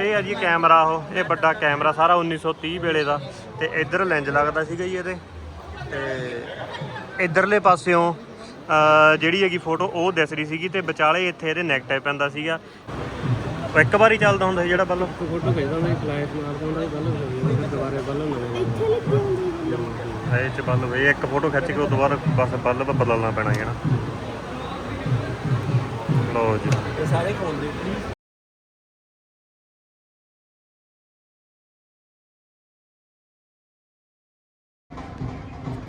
ਇਹ ਆ ਜੀ ਕੈਮਰਾ ਉਹ ਇਹ ਵੱਡਾ ਕੈਮਰਾ ਸਾਰਾ 1930 ਵੇਲੇ ਦਾ ਤੇ ਇੱਧਰ ਲੈਂਜ ਲੱਗਦਾ ਸੀਗਾ ਜੀ ਇਹਦੇ। ਤੇ ਇਧਰਲੇ ਪਾਸਿਓਂ ਜਿਹੜੀ ਹੈਗੀ ਫੋਟੋ ਉਹ ਦਿਸ ਰਹੀ ਸੀਗੀ ਤੇ ਵਿਚਾਲੇ ਇੱਥੇ ਇਹਦੇ ਨੈਗੇਟਿਵ ਪੈਂਦਾ ਸੀਗਾ। ਇੱਕ ਵਾਰੀ ਚੱਲਦਾ ਹੁੰਦਾ ਸੀ ਜਿਹੜਾ ਬੱਲਬ ਫੋਟੋ ਖਿੱਚਦਾ ਮੈਂ ਫਲਾਈਟ ਮਾਰਦਾ ਹੁੰਦਾ ਸੀ ਬੱਲਬ ਦੁਬਾਰੇ ਬੱਲਬ ਨਵੇਂ ਇੱਥੇ ਲੱਗੀ ਹੁੰਦੀ ਹੈ ਇਹ ਚ ਬੱਲਬ ਇਹ ਇੱਕ ਫੋਟੋ ਖਿੱਚ ਕੇ ਉਹ ਦੁਬਾਰਾ ਬਸ ਬੱਲਬ ਬਦਲਣਾ ਪੈਣਾ ਹੈ ਨਾ ਲਓ ਜੀ। ਇਹ ਸਾਰੇ ਖੋਲਦੇ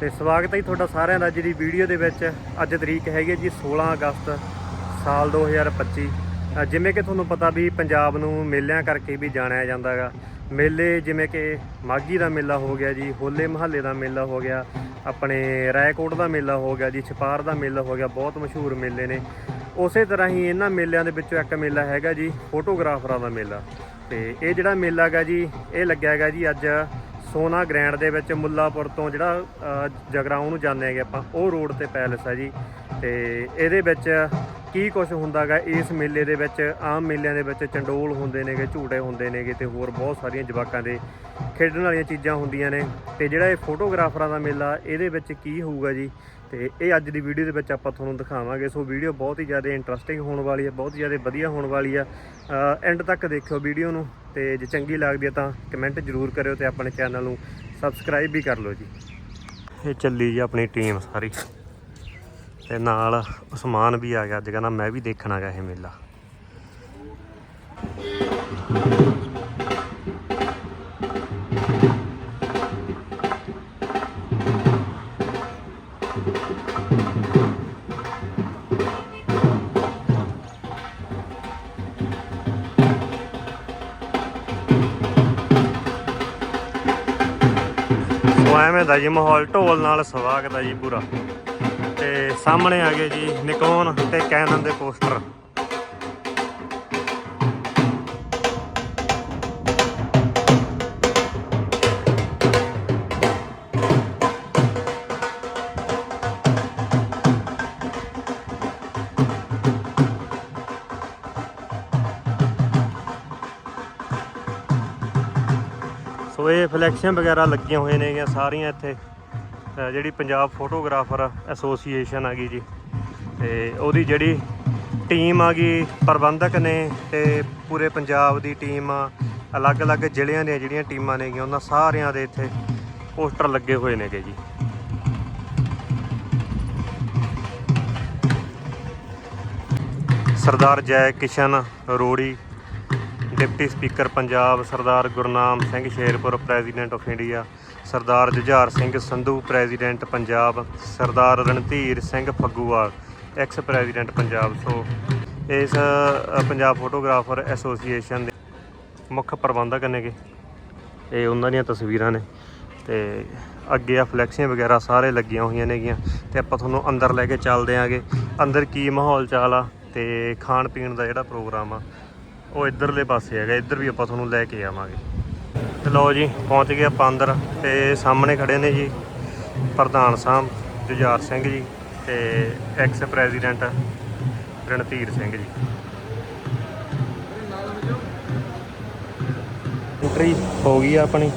ਤੇ ਸਵਾਗਤ ਹੈ ਜੀ ਤੁਹਾਡਾ ਸਾਰਿਆਂ ਦਾ ਜਿਹੜੀ ਵੀਡੀਓ ਦੇ ਵਿੱਚ। ਅੱਜ ਤਰੀਕ ਹੈਗੀ ਹੈ ਜੀ 16 ਅਗਸਤ ਸਾਲ 2025 ਅ, ਜਿਵੇਂ ਕਿ ਤੁਹਾਨੂੰ ਪਤਾ ਵੀ ਪੰਜਾਬ ਨੂੰ ਮੇਲਿਆਂ ਕਰਕੇ ਵੀ ਜਾਣਿਆ ਜਾਂਦਾ ਹੈਗਾ ਮੇਲੇ ਜਿਵੇਂ ਕਿ ਮਾਗੀ ਦਾ ਮੇਲਾ ਹੋ ਗਿਆ ਜੀ ਹੋਲੇ ਮਹੱਲੇ ਦਾ ਮੇਲਾ ਹੋ ਗਿਆ ਆਪਣੇ ਰਾਏਕੋਟ ਦਾ ਮੇਲਾ ਹੋ ਗਿਆ ਜੀ ਛਪਾਰ ਦਾ ਮੇਲਾ ਹੋ ਗਿਆ ਬਹੁਤ ਮਸ਼ਹੂਰ ਮੇਲੇ ਨੇ। ਉਸੇ ਤਰ੍ਹਾਂ ਹੀ ਇਹਨਾਂ ਮੇਲਿਆਂ ਦੇ ਵਿੱਚੋਂ ਇੱਕ ਮੇਲਾ ਹੈਗਾ ਜੀ ਫੋਟੋਗ੍ਰਾਫਰਾਂ ਦਾ ਮੇਲਾ। ਤੇ ਇਹ ਜਿਹੜਾ ਮੇਲਾ ਹੈਗਾ ਜੀ ਇਹ ਲੱਗਿਆ ਹੈਗਾ ਜੀ ਅੱਜ ਸੋਨਾ ਗ੍ਰੈਂਡ ਦੇ ਵਿੱਚ ਮੁੱਲਾਪੁਰ ਤੋਂ ਜਿਹੜਾ ਅ, ਜਗਰਾਉਂ ਨੂੰ ਜਾਂਦੇ ਹੈਗੇ ਆਪਾਂ ਉਹ ਰੋਡ ਤੇ ਪੈਲਸ ਹੈ ਜੀ। ਤੇ ਇਹਦੇ ਵਿੱਚ ਕੀ ਕੁਝ ਹੁੰਦਾਗਾ ਇਸ ਮੇਲੇ ਦੇ ਵਿੱਚ ਆਮ ਮੇਲਿਆਂ ਦੇ ਵਿੱਚ ਚੰਡੋਲ ਹੁੰਦੇ ਨੇਗੇ ਝੂਟੇ ਹੁੰਦੇ ਨੇਗੇ ਤੇ ਹੋਰ ਬਹੁਤ ਸਾਰੀਆਂ ਜਵਾਕਾਂ ਦੇ ਖੇਡਣ ਵਾਲੀਆਂ ਚੀਜ਼ਾਂ ਹੁੰਦੀਆਂ ਨੇ। ਤੇ ਜਿਹੜਾ ਇਹ ਫੋਟੋਗ੍ਰਾਫਰਾਂ ਦਾ ਮੇਲਾ ਇਹਦੇ ਵਿੱਚ ਕੀ ਹੋਊਗਾ ਜੀ? ਤੇ ਇਹ ਅੱਜ ਦੀ ਵੀਡੀਓ ਦੇ ਵਿੱਚ ਆਪਾਂ ਤੁਹਾਨੂੰ ਦਿਖਾਵਾਂਗੇ। ਸੋ ਵੀਡੀਓ ਬਹੁਤ ਹੀ ਜ਼ਿਆਦਾ ਇੰਟਰਸਟਿੰਗ ਹੋਣ ਵਾਲੀ ਹੈ, ਬਹੁਤ ਜ਼ਿਆਦਾ ਵਧੀਆ ਹੋਣ ਵਾਲੀ ਆ ਐਂਡ ਤੱਕ ਦੇਖਿਓ ਵੀਡੀਓ ਨੂੰ ਤੇ ਜੇ ਚੰਗੀ ਲੱਗਦੀ ਹੈ ਤਾਂ ਕਮੈਂਟ ਜ਼ਰੂਰ ਕਰਿਓ ਤੇ ਆਪਣੇ ਚੈਨਲ ਨੂੰ ਸਬਸਕ੍ਰਾਈਬ ਵੀ ਕਰ ਲਓ ਜੀ। ਇਹ ਚੱਲੀ ਜੀ ਆਪਣੀ ਟੀਮ ਸਾਰੀ। ਤੇ ਨਾਲ ਉਸਮਾਨ ਵੀ ਆ ਗਿਆ, ਅੱਜ ਕਹਿੰਦਾ ਮੈਂ ਵੀ ਦੇਖਣਾ ਗਾ ਇਹ ਮੇਲਾ। ਸੋ ਦਾ ਜੀ ਮਾਹੌਲ, ਢੋਲ ਨਾਲ ਸਵਾਗਤ ਹੈ ਜੀ ਪੂਰਾ। ਤੇ ਸਾਹਮਣੇ ਆ ਗਏ ਜੀ ਨਿਕੋਨ ਤੇ ਕੈਨਨ ਦੇ ਪੋਸਟਰ। ਸੋ ਇਹ ਫਲੈਕਸ਼ਨ ਵਗੈਰਾ ਲੱਗੀਆਂ ਹੋਈਆਂ ਨੇਗੀਆਂ ਸਾਰੀਆਂ ਇੱਥੇ। ਜਿਹੜੀ ਪੰਜਾਬ ਫੋਟੋਗ੍ਰਾਫਰ ਐਸੋਸੀਏਸ਼ਨ ਆ ਗਈ ਜੀ। ਤੇ ਉਹਦੀ ਜਿਹੜੀ ਟੀਮ ਆ ਗਈ, ਪ੍ਰਬੰਧਕ ਨੇ ਤੇ ਪੂਰੇ ਪੰਜਾਬ ਦੀ ਟੀਮ ਆ। ਅਲੱਗ-ਅਲੱਗ ਜ਼ਿਲ੍ਹਿਆਂ ਦੀਆਂ ਜਿਹੜੀਆਂ ਟੀਮਾਂ ਨੇਗੀਆਂ, ਉਹਨਾਂ ਸਾਰਿਆਂ ਦੇ ਇੱਥੇ ਪੋਸਟਰ ਲੱਗੇ ਹੋਏ ਨੇਗੇ ਜੀ। Sardar Jai Kishan Rori deputy speaker Punjab Sardar Gurnam Singh Sherpur, president of India Sardar Jujhar Singh Sandhu, president Punjab Sardar Randhir Singh Phagguwal, ex president Punjab. So ਇਸ ਪੰਜਾਬ ਫੋਟੋਗ੍ਰਾਫਰ ਐਸੋਸੀਏਸ਼ਨ ਦੇ ਮੁੱਖ ਪ੍ਰਬੰਧਕ ਨੇਗੇ ਇਹ ਉਹਨਾਂ ਦੀਆਂ ਤਸਵੀਰਾਂ ਨੇ ਤੇ ਅੱਗੇ ਆ ਫਲੈਕਸੀਆਂ ਵਗੈਰਾ ਸਾਰੇ ਲੱਗੀਆਂ ਹੋਈਆਂ ਨੇਗੀਆਂ ਤੇ ਆਪਾਂ ਤੁਹਾਨੂੰ ਅੰਦਰ ਲੈ ਕੇ ਚੱਲਦੇ ਆਂਗੇ। ਅੰਦਰ ਕੀ ਮਾਹੌਲ ਚਾਲ ਆ ਤੇ ਖਾਣ ਪੀਣ ਦਾ ਜਿਹੜਾ ਪ੍ਰੋਗਰਾਮ ਆ ਉਹ ਇਧਰਲੇ ਪਾਸੇ ਹੈਗਾ, ਇੱਧਰ ਵੀ ਆਪਾਂ ਤੁਹਾਨੂੰ ਲੈ ਕੇ ਆਵਾਂਗੇ। ਤੇ ਲਓ ਜੀ, ਪਹੁੰਚ ਗਏ ਆਪਾਂ ਅੰਦਰ ਤੇ ਸਾਹਮਣੇ ਖੜੇ ਨੇ ਜੀ ਪ੍ਰਧਾਨ ਸਾਹਿਬ, ਜੁਝਾਰ ਸਿੰਘ ਜੀ ਤੇ ex president Randhir Singh ji. Entry ਹੋ ਗਈ ਆ ਆਪਣੀ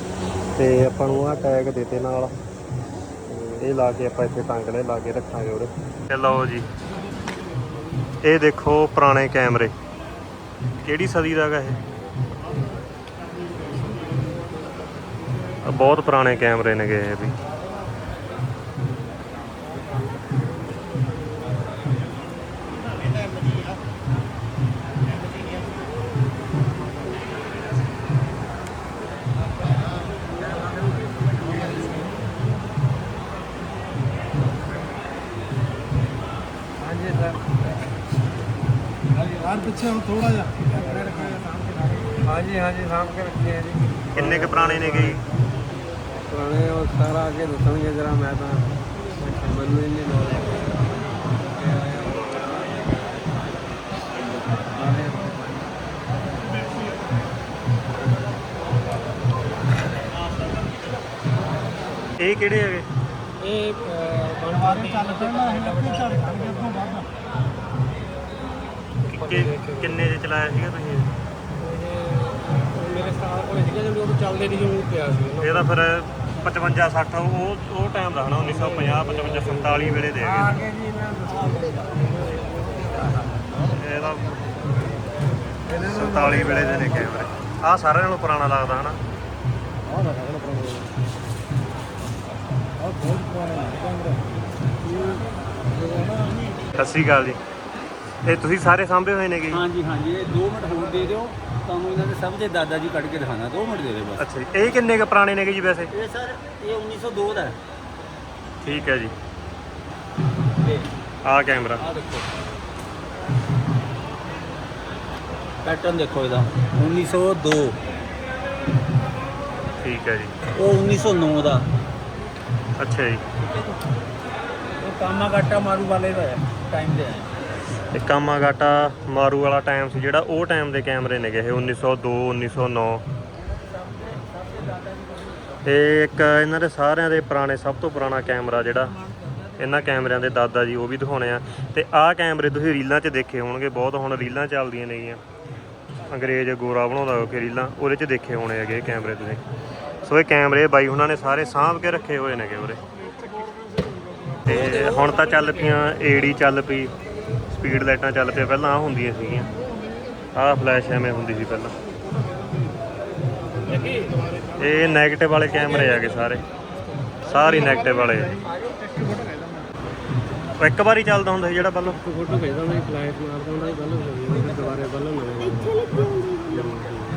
ਤੇ ਆਪਾਂ ਨੂੰ ਆ ਟੈਗ ਦਿੱਤੇ ਨਾਲ। ਇਹ ਲਾ ਕੇ ਆਪਾਂ ਇੱਥੇ ਟੰਗਲੇ ਲਾ ਕੇ ਰੱਖਾਂਗੇ ਉਹਦੇ। ਤੇ ਲਓ ਜੀ, ਇਹ ਦੇਖੋ ਪੁਰਾਣੇ ਕੈਮਰੇ। ਕਿਹੜੀ ਸਦੀ ਦਾ ਹੈਗਾ ਇਹ? ਬਹੁਤ ਪੁਰਾਣੇ ਕੈਮਰੇ ਨੇਗੇ ਇਹ ਵੀ। ਬਾਹਰ ਪਿੱਛੇ ਹੁਣ ਥੋੜਾ ਜਿਹਾ ਹਾਂਜੀ ਹਾਂਜੀ ਸਾਂਭ ਕੇ ਰੱਖੇ ਆ ਜੀ। ਕਿੰਨੇ ਕੁ ਪੁਰਾਣੇ ਨੇ ਗਈ ਪੁਰਾਣੇ ਉਹ ਸਾਰਾ ਅੱਗੇ ਦੱਸਣਗੇ ਜਰਾ ਮੈਂ ਤਾਂ ਮੈਨੂੰ ਹੀ ਨਹੀਂ ਇਹ ਕਿਹੜੇ ਹੈਗੇ? ਇਹ ਬਣਵਾਦੇ ਚੱਲ ਪੈਣਾ ਹੈ ਚੱਲ ਕਿ- ਕਿੰਨੇ ਦੇ ਚਲਾਇਆ ਸੀਗਾ ਤੁਸੀਂ? ਆਪਣੇ ਸੀਗਾ ਜਦੋਂ ਉਹ ਚੱਲਦੇ ਨਹੀਂ ਜਿਵੇਂ ਪਿਆ ਸੀ। ਇਹ ਤਾਂ ਫਿਰ 55 60 ਉਹ ਉਹ ਟਾਈਮ ਦਾ ਹਨਾ 1950 55 47 ਵੇਲੇ ਦੇ ਆ ਹੈਗੇ ਕੇ ਜੀ ਮੈਂ ਦੱਸਾਂ ਇਹ ਤਾਂ 47 ਵੇਲੇ ਦੇ ਨੇ ਕੈਮਰੇ। ਆ ਸਾਰਿਆਂ ਨਾਲੋਂ ਪੁਰਾਣਾ ਲੱਗਦਾ ਹਨਾ। ਆਹ ਨਾ ਪ੍ਰੋਗਰਾਮ ਆਹ ਬਹੁਤ ਪੁਰਾਣਾ ਹੈ ਕੈਮਰਾ ਸਤਿ ਸ੍ਰੀ ਅਕਾਲ ਜੀ। ਇਹ ਤੁਸੀਂ ਸਾਰੇ ਸਾਂਭੇ ਹੋਏ ਨੇਗੇ? ਹਾਂਜੀ ਹਾਂਜੀ ਇਹ 2 ਮਿੰਟ ਹੋਰ ਦੇ ਦਿਓ ਤੁਹਾਨੂੰ ਇਹਨਾਂ ਦੇ ਸਭ ਦੇ ਦਾਦਾ ਜੀ ਕੱਢ ਕੇ ਦਿਖਾਣਾ 2 ਮਿੰਟ ਦੇ ਦਿਓ ਬਸ। ਅੱਛਾ ਜੀ ਇਹ ਕਿੰਨੇ ਕੁ ਪੁਰਾਣੇ ਨੇਗੇ ਜੀ ਵੈਸੇ? ਇਹ ਸਰ ਇਹ 1902 ਦਾ ਹੈ। ਠੀਕ ਹੈ ਜੀ। ਆਹ ਕੈਮਰਾ। ਆਹ ਦੇਖੋ। ਪੈਟਰਨ ਦੇਖੋ ਇਹਦਾ 1902 ਠੀਕ ਹੈ ਜੀ। ਉਹ 1909 ਦਾ। ਅੱਛਾ ਜੀ। ਉਹ ਕਾਮਾ ਕਾਟਾ ਮਾਰੂ ਵਾਲੇ ਦਾ ਹੈ ਟਾਈਮ ਦੇ ਹੈ। ਇਹ ਕਾਮਾਗਾਟਾ ਮਾਰੂ ਵਾਲਾ ਟਾਈਮ ਸੀ ਜਿਹੜਾ ਉਹ ਟਾਈਮ ਦੇ ਕੈਮਰੇ ਨੇਗੇ ਇਹ 1902 1909 ਇਹ ਇੱਕ ਇਹਨਾਂ ਦੇ ਸਾਰਿਆਂ ਦੇ ਪੁਰਾਣੇ, ਸਭ ਤੋਂ ਪੁਰਾਣਾ ਕੈਮਰਾ ਜਿਹੜਾ, ਇਹਨਾਂ ਕੈਮਰਿਆਂ ਦੇ ਦਾਦਾ ਜੀ ਉਹ ਵੀ ਦਿਖਾਉਣੇ ਆ। ਤੇ ਆਹ ਕੈਮਰੇ ਤੁਸੀਂ ਰੀਲਾਂ 'ਚ ਦੇਖੇ ਹੋਣਗੇ, ਬਹੁਤ ਹੁਣ ਰੀਲਾਂ ਚੱਲਦੀਆਂ ਨੇਗੀਆਂ ਅੰਗਰੇਜ਼ ਗੋਰਾ ਬਣਾਉਂਦਾ ਹੋ ਕੇ ਰੀਲਾਂ, ਉਹਦੇ 'ਚ ਦੇਖੇ ਹੋਣੇ ਹੈਗੇ ਕੈਮਰੇ ਤੁਸੀਂ। ਸੋ ਇਹ ਕੈਮਰੇ ਬਾਈ ਉਹਨਾਂ ਨੇ ਸਾਰੇ ਸਾਂਭ ਕੇ ਰੱਖੇ ਹੋਏ ਨੇਗੇ ਉਰੇ ਤੇ ਹੁਣ ਤਾਂ ਚੱਲ ਪਈਆਂ, ਏਡੀ ਚੱਲ ਪਈ। ਸਪੀਡ ਲਾਈਟਾਂ ਚੱਲ ਪਈਆਂ ਪਹਿਲਾਂ ਆ ਹੁੰਦੀਆਂ ਸੀਗੀਆਂ। ਆਹ ਫਲੈਸ਼ ਐਵੇਂ ਹੁੰਦੀ ਸੀ ਪਹਿਲਾਂ। ਇਹ 네ਗੇਟਿਵ ਵਾਲੇ ਕੈਮਰੇ ਆਗੇ ਸਾਰੇ। ਸਾਰੇ 네ਗੇਟਿਵ ਵਾਲੇ ਆ। ਉਹ ਇੱਕ ਵਾਰੀ ਚੱਲਦਾ ਹੁੰਦਾ ਸੀ ਜਿਹੜਾ ਬੱਲਬ ਫੋਟੋ ਭੇਜਦਾ ਮੈਂ ਫਲਾਈਟ ਮਾਰਦਾ ਹੁੰਦਾ ਸੀ ਬੱਲਬ ਦੁਬਾਰੇ ਬੱਲਬ ਨਵੇਂ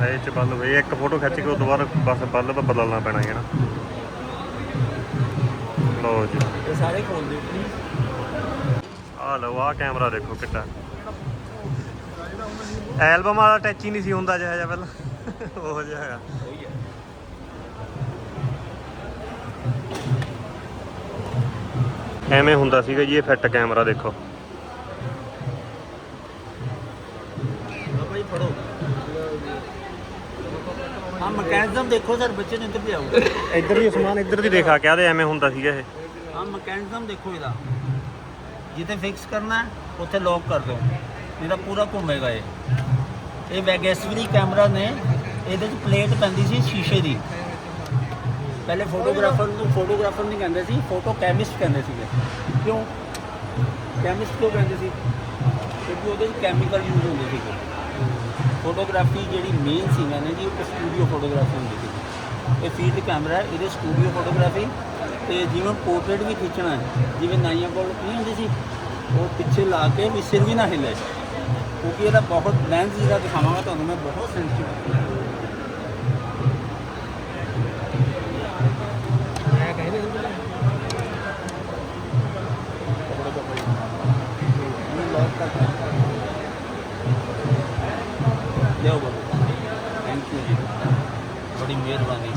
ਇਹ ਚ ਬੱਲਬ ਇਹ ਇੱਕ ਫੋਟੋ ਖਿੱਚ ਕੇ ਉਹ ਦੁਬਾਰਾ ਬਸ ਬੱਲਬ ਬਦਲਣਾ ਪੈਣਾ ਹੈ ਨਾ ਲਓ ਜੀ। ਇਹ ਸਾਰੇ ਖੋਲ ਦਿਓ ਪਲੀਜ਼ ਆਹ ਲਓ ਆਹ ਕੈਮਰਾ ਦੇਖੋ ਕਿੱਡਾ। ਐਲਬਮ ਵਾਲਾ ਟੱਚ ਹੀ ਨਹੀਂ ਸੀ ਹੁੰਦਾ ਜਿਹਾ ਜਿਹਾ ਪਹਿਲਾਂ। ਉਹ ਜਿਹਾ ਹੈਗਾ। ਐਵੇਂ ਹੁੰਦਾ ਸੀਗਾ ਜੀ ਇਹ ਫਿੱਟ ਕੈਮਰਾ ਦੇਖੋ। ਜੀ ਫੜੋ ਹਾਂ ਮੈਕੈਨਿਜ਼ਮ ਦੇਖੋ ਸਰ ਬੱਚੇ ਨੇ ਇੱਧਰ ਵੀ ਆਊਗਾ। ਇੱਧਰ ਵੀ ਸਮਾਨ ਇੱਧਰ ਦੀ ਦੇਖਾ ਕੇ ਆਦੇ ਐਵੇਂ ਹੁੰਦਾ ਸੀਗਾ ਇਹ। ਹਾਂ ਮੈਕੈਨਿਜ਼ਮ ਦੇਖੋ ਇਹਦਾ। ਜਿੱਥੇ ਫਿਕਸ ਕਰਨਾ ਹੈ, ਉੱਥੇ ਲੌਕ ਕਰ ਦਿਓ। ਇਹਦਾ ਪੂਰਾ ਘੁੰਮੇਗਾ ਇਹ। ਇਹ ਵੈਗੇਸਵਰੀ ਕੈਮਰਾ ਨੇ, ਇਹਦੇ 'ਚ ਪਲੇਟ ਪੈਂਦੀ ਸੀ ਸ਼ੀਸ਼ੇ ਦੀ। ਪਹਿਲੇ ਫੋਟੋਗ੍ਰਾਫਰ ਨੂੰ ਫੋਟੋਗ੍ਰਾਫਰ ਨਹੀਂ ਕਹਿੰਦੇ ਸੀ ਫੋਟੋ ਕੈਮਿਸਟ ਕਹਿੰਦੇ ਸੀਗੇ। ਕਿਉਂ? ਕੈਮਿਸਟ ਕਿਉਂ ਕਹਿੰਦੇ ਸੀ? ਕਿਉਂਕਿ ਉਹਦੇ 'ਚ ਕੈਮੀਕਲ ਯੂਜ਼ ਹੁੰਦੇ ਸੀਗੇ ਫੋਟੋਗ੍ਰਾਫੀ ਜਿਹੜੀ ਮੇਨ ਸੀ ਨੇ ਜੀ, ਉਹ ਸਟੂਡੀਓ ਫੋਟੋਗ੍ਰਾਫੀ ਹੁੰਦੀ ਸੀ। ਇਹ ਫੀਲਡ ਕੈਮਰਾ ਇਹਦੇ ਸਟੂਡੀਓ ਫੋਟੋਗ੍ਰਾਫੀ ਤੇ ਜਿਵੇਂ ਪੋਰਟਰੇਟ ਵੀ ਖਿੱਚਣਾ ਹੈ, ਜਿਵੇਂ ਨਾਈਆਂ ਕੋਲ ਨਹੀਂ ਹੁੰਦੀ ਸੀ, ਉਹ ਪਿੱਛੇ ਲਾ ਕੇ ਵੀ ਸਿਰ ਵੀ ਨਾ ਹਿੱਲੇ। ਕਿਉਂਕਿ ਇਹਦਾ ਬਹੁਤ ਲੈਂਸ ਜਿਹੜਾ ਦਿਖਾਵਾਂਗਾ ਤੁਹਾਨੂੰ ਮੈਂ, ਬਹੁਤ ਸੈਂਸਿਟਿਵ ਮੈਂ ਕਹਿੰਦੇ ਥੈਂਕ ਯੂ ਜੀ। ਬੜੀ ਮਿਹਰਬਾਨੀ।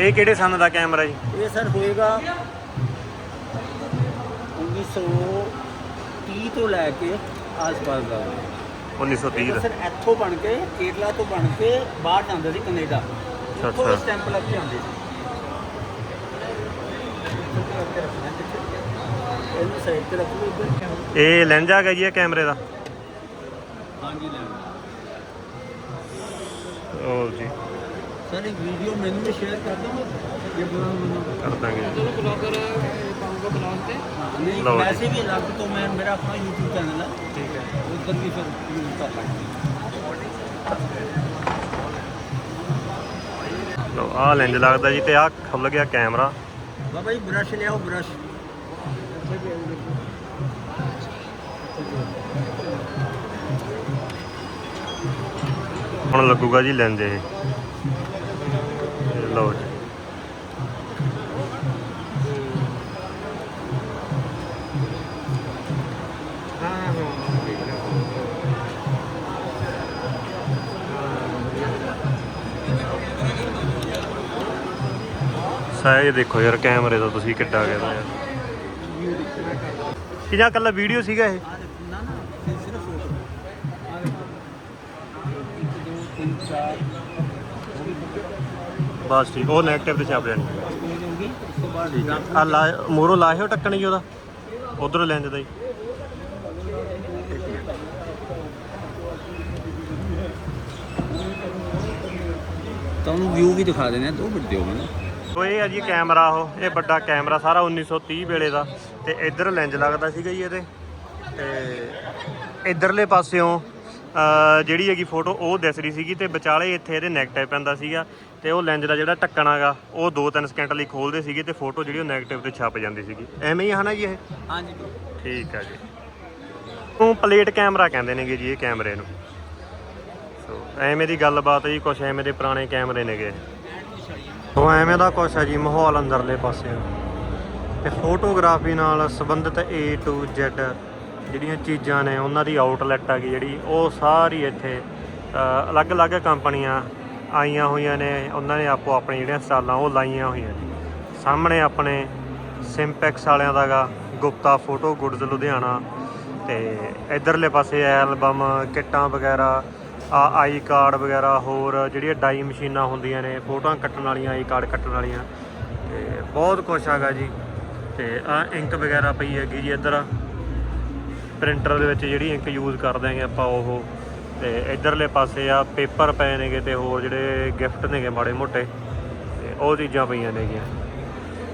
ਇਹ ਕਿਹੜੇ ਸੰਨ ਦਾ ਕੈਮਰਾ ਜੀ? ਇਹ ਸਰ ਹੋਏਗਾ 1930 ਤੋਂ ਲੈ ਕੇ ਆਸ-ਪਾਸ ਦਾ। 1930 ਇਹ ਦਾ। ਸਰ ਇੱਥੋਂ ਬਣ ਕੇ ਕੇਰਲਾ ਤੋਂ ਬਣ ਕੇ ਬਾਹਰ ਜਾਂਦਾ ਸੀ ਕੈਨੇਡਾ। ਉੱਥੋਂ ਅੱਛਾ। ਸਟੈਂਪ ਲੱਗ ਕੇ ਆਉਂਦੇ ਸੀ। ਇਹਨੂੰ ਸਾਈਡ ਤੇ ਰੱਖੋ ਇੱਧਰ। ਇਹ ਲੈਂਜ ਆ ਗਿਆ ਜੀ ਇਹ ਕੈਮਰੇ ਦਾ? ਹਾਂਜੀ ਲੈ ਉਹ ਜੀ। ਸਰ ਇਹ ਵੀਡੀਓ ਮੈਨੂੰ ਵੀ ਸ਼ੇਅਰ ਕਰ ਦਿਓ। ਇਹ ਬਣਾ ਮੈਨੂੰ ਕਰ ਦਾਂਗੇ। ਚਲੋ ਬਲੌਗਰ ਪਾਉਂਗਾ ਬਲੌਗ ਤੇ? ਨਹੀਂ ਲਓ ਜੀ। ਵੈਸੇ ਵੀ ਅਲੱਗ ਤੋਂ ਮੈਂ ਮੇਰਾ ਆਪਣਾ YouTube ਚੈਨਲ ਹੈ ਠੀਕ ਹੈ। ਉਧਰ ਵੀ ਫਿਰ ਯੂਜ਼ ਕਰ ਲਾਂਗੇ ਲਓ ਆਹ ਲੈਂਜ ਲੱਗਦਾ ਜੀ ਤੇ ਆਹ ਖੁੱਲ ਗਿਆ ਕੈਮਰਾ ਬਾਬਾ ਜੀ ਬ੍ਰਸ਼ ਲਿਆਓ ਬ੍ਰਸ਼ ਹੁਣ ਲੱਗੂਗਾ ਜੀ ਲੈਂਜ ਇਹ ਇਹ। ਸਾਈਜ਼ ਦੇਖੋ ਯਾਰ, ਕੈਮਰੇ ਦਾ ਤੁਸੀਂ ਕਿੱਡਾ ਗਿਆ ਯਾਰ ਕਿ ਜਾਂ ਕੱਲਾ ਵੀਡੀਓ ਸੀਗਾ ਇਹ? ਆ ਦੇਖੋ ਨਾ ਨਾ ਸਿਰਫ ਫੋਟੋ ਆ ਦੇਖੋ ਇੱਕ ਦੋ ਤਿੰਨ ਚਾਰ ਉਹ ਵੀ photo। ਬਸ ਠੀਕ, ਉਹ 네ਗੇਟਿਵ ਤੇ ਛਾਪ ਜਾਣੀ। ਆ ਲਾ ਮੂਰੋਂ ਲਾਹਿਓ ਟੱਕਣ ਜੀ ਉਹਦਾ। ਉਧਰੋਂ ਲੈਂਜ ਦਾ ਜੀ ਤੁਹਾਨੂੰ ਵਿਊ ਵੀ ਦਿਖਾ ਦੇਣੇ ਆ, ਦੋ ਮਿੰਟ ਦਿਓ ਮੈਨੂੰ। ਸੋ ਇਹ ਆ ਜੀ ਕੈਮਰਾ ਉਹ ਇਹ ਵੱਡਾ ਕੈਮਰਾ ਸਾਰਾ 1930 ਵੇਲੇ ਦਾ ਤੇ ਇੱਧਰ ਲੈਂਜ ਲੱਗਦਾ ਸੀਗਾ ਜੀ ਇਹਦੇ। ਤੇ ਇਧਰਲੇ ਪਾਸਿਓਂ ਜਿਹੜੀ ਹੈਗੀ ਫੋਟੋ ਉਹ ਦਿਸ ਰਹੀ ਸੀਗੀ ਤੇ ਵਿਚਾਲੇ ਇੱਥੇ ਇਹਦੇ 네ਗੇਟਿਵ ਪੈਂਦਾ ਸੀਗਾ ਤੇ ਉਹ ਲੈਂਜ ਦਾ ਜਿਹੜਾ ਢੱਕਣ ਹੈਗਾ ਉਹ 2-3 ਸਕਿੰਟ ਲਈ ਖੋਲਦੇ ਸੀਗੇ ਤੇ ਫੋਟੋ ਜਿਹੜੀ ਉਹ 네ਗੇਟਿਵ ਤੇ ਛਪ ਜਾਂਦੀ ਸੀਗੀ। ਐਵੇਂ ਹੀ ਆ ਨਾ ਜੀ ਇਹ? ਹਾਂਜੀ ਠੀਕ ਆ ਜੀ। ਉਹ ਪਲੇਟ ਕੈਮਰਾ ਕਹਿੰਦੇ ਨੇਗੇ ਜੀ ਇਹ ਕੈਮਰੇ ਨੂੰ। ਸੋ ਐਵੇਂ ਦੀ ਗੱਲਬਾਤ ਹੈ ਜੀ ਕੁਛ ਐਵੇਂ ਦੇ ਪੁਰਾਣੇ ਕੈਮਰੇ ਨੇਗੇ। ਸੋ ਐਵੇਂ ਦਾ ਕੁਛ ਹੈ ਜੀ, ਮਾਹੌਲ ਅੰਦਰਲੇ ਪਾਸੇ। ਤੇ ਫੋਟੋਗ੍ਰਾਫੀ ਨਾਲ ਸੰਬੰਧਿਤ A to Z ਜਿਹੜੀਆਂ ਚੀਜ਼ਾਂ ਨੇ, ਉਹਨਾਂ ਦੀ ਆਊਟਲੈਟ ਹੈਗੀ ਜਿਹੜੀ, ਉਹ ਸਾਰੀ ਇੱਥੇ ਅਲੱਗ-ਅਲੱਗ ਕੰਪਨੀਆਂ ਆਈਆਂ ਹੋਈਆਂ ਨੇ, ਉਹਨਾਂ ਨੇ ਆਪੋ ਆਪਣੀ ਜਿਹੜੀਆਂ ਸਟਾਲਾਂ ਉਹ ਲਾਈਆਂ ਹੋਈਆਂ ਨੇ। ਸਾਹਮਣੇ ਆਪਣੇ ਸਿੰਪੈਕਸ ਵਾਲਿਆਂ ਦਾਗਾ ਗੁਪਤਾ ਫੋਟੋ ਗੁੱਡਜ਼ ਲੁਧਿਆਣਾ, ਤੇ ਇਧਰਲੇ ਪਾਸੇ ਐਲਬਮ ਕਿੱਟਾਂ ਵਗੈਰਾ ਆ ਆਈ ਕਾਰਡ ਵਗੈਰਾ ਹੋਰ ਜਿਹੜੀਆਂ ਡਾਈ ਮਸ਼ੀਨਾਂ ਹੁੰਦੀਆਂ ਨੇ, ਫੋਟੋਆਂ ਕੱਟਣ ਵਾਲੀਆਂ, ਆਈ ਕਾਰਡ ਕੱਟਣ ਵਾਲੀਆਂ। ਤੇ ਬਹੁਤ ਕੁਛ ਹੈਗਾ ਜੀ। ਤੇ ਆ ਇੰਕ ਵਗੈਰਾ ਪਈ ਹੈਗੀ ਜੀ ਇੱਧਰ। ਪ੍ਰਿੰਟਰ ਦੇ ਵਿੱਚ ਜਿਹੜੀ ਇੰਕ ਯੂਜ਼ ਕਰਦੇ ਆਂਗੇ ਆਪਾਂ ਉਹ। ਤੇ ਇਧਰਲੇ ਪਾਸੇ ਆ ਪੇਪਰ ਪਏ ਨੇਗੇ ਤੇ ਹੋਰ ਜਿਹੜੇ ਗਿਫਟ ਨੇਗੇ ਮਾੜੇ ਮੋਟੇ। ਤੇ ਉਹ ਚੀਜ਼ਾਂ ਪਈਆਂ ਨੇਗੀਆਂ।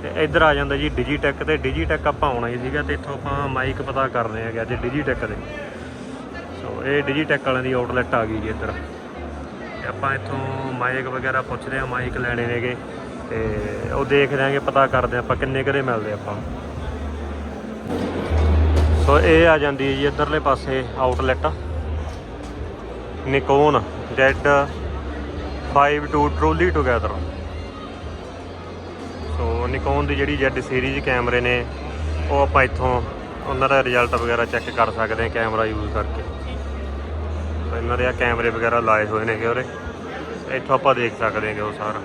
ਤੇ ਇੱਧਰ ਆ ਜਾਂਦਾ ਜੀ ਡਿਜੀਟੈਕ ਤੇ। ਡਿਜੀਟੈਕ ਆਪਾਂ ਆਉਣਾ ਹੀ ਸੀਗਾ ਤੇ ਇੱਥੋਂ ਆਪਾਂ ਮਾਈਕ ਪਤਾ ਕਰਨੇ ਹੈਗੇ ਅੱਜ ਡਿਜੀਟੈਕ ਦੇ। ਸੋ ਇਹ ਡਿਜੀਟੈਕ ਵਾਲਿਆਂ ਦੀ ਆਊਟਲੈਟ ਆ ਗਈ ਜੀ ਇੱਧਰ। ਤੇ ਆਪਾਂ ਇੱਥੋਂ ਮਾਈਕ ਵਗੈਰਾ ਪੁੱਛਦੇ ਆ ਮਾਈਕ ਲੈਣੇ ਨੇਗੇ। ਤੇ ਉਹ ਦੇਖਦੇ ਆਂਗੇ ਪਤਾ ਕਰਦੇ ਹਾਂ ਆਪਾਂ ਕਿੰਨੇ ਕਦੇ ਮਿਲਦੇ ਆਪਾਂ। ਸੋ ਇਹ ਆ ਜਾਂਦੀ ਹੈ ਜੀ ਇੱਧਰਲੇ ਪਾਸੇ outlet Nikon Z52 trolley together so Nikon ਦੀ ਜਿਹੜੀ Z ਸੀਰੀਜ਼ ਕੈਮਰੇ ਨੇ, ਉਹ ਆਪਾਂ ਇੱਥੋਂ ਉਹਨਾਂ ਦਾ ਰਿਜ਼ਲਟ ਵਗੈਰਾ ਚੈੱਕ ਕਰ ਸਕਦੇ ਹਾਂ ਕੈਮਰਾ ਯੂਜ਼ ਕਰਕੇ। ਇਹਨਾਂ ਦੇ ਆ ਕੈਮਰੇ ਵਗੈਰਾ ਲਾਏ ਹੋਏ ਨੇਗੇ ਉਰੇ। ਇੱਥੋਂ ਆਪਾਂ ਦੇਖ ਸਕਦੇ ਹਾਂਗੇ ਉਹ ਸਾਰਾ।